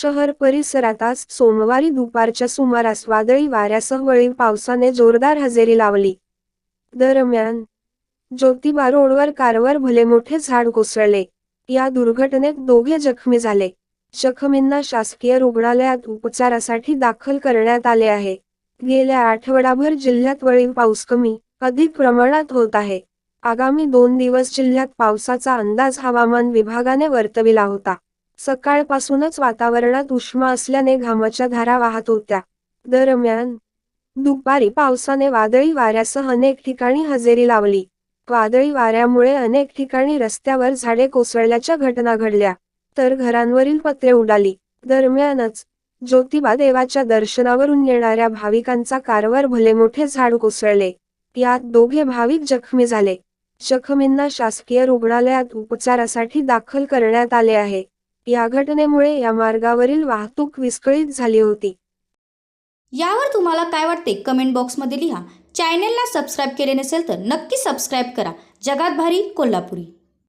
शहर परिसरात आज सोमवारी दुपारच्या सुमारास वादळी वाऱ्यासह वळीव पावसाने जोरदार हजेरी लावली. दरम्यान ज्योतिबा रोडवर कारवर भले मोठे झाड कोसळले. या दुर्घटनेत दोघे जखमी झाले. जखमींना शासकीय रुग्णालयात उपचारासाठी दाखल करण्यात आले आहे. गेल्या आठवडाभर जिल्ह्यात वळीव पाऊस कमी अधिक प्रमाणात होत आहे. आगामी दोन दिवस जिल्ह्यात पावसाचा अंदाज हवामान विभागाने वर्तविला होता. सकाळपासूनच वातावरणात उष्मा असल्याने घामाच्या धारा वाहत होत्या. दरम्यान दुपारी पावसाने वादळी वाऱ्यासह अनेक ठिकाणी हजेरी लावली. वादळी वाऱ्यामुळे अनेक ठिकाणी रस्त्यावर झाडे कोसळल्याच्या घटना घडल्या तर घरांवरील पत्रे उडाली. दरम्यानच ज्योतिबा देवाच्या दर्शनावरून येणाऱ्या भाविकांचा कारवर भले मोठे झाड कोसळले. यात दोघे भाविक जखमी झाले. जखमींना शासकीय रुग्णालयात उपचारासाठी दाखल करण्यात आले आहे. या घटनेमुळे या मार्गावरील वाहतूक विस्कळीत झाली होती. यावर तुम्हाला काय वाटते? कमेंट बॉक्समध्ये लिहा. चॅनेलला सबस्क्राईब केले नसेल तर नक्की सबस्क्राईब करा. जगात भारी कोल्हापुरी.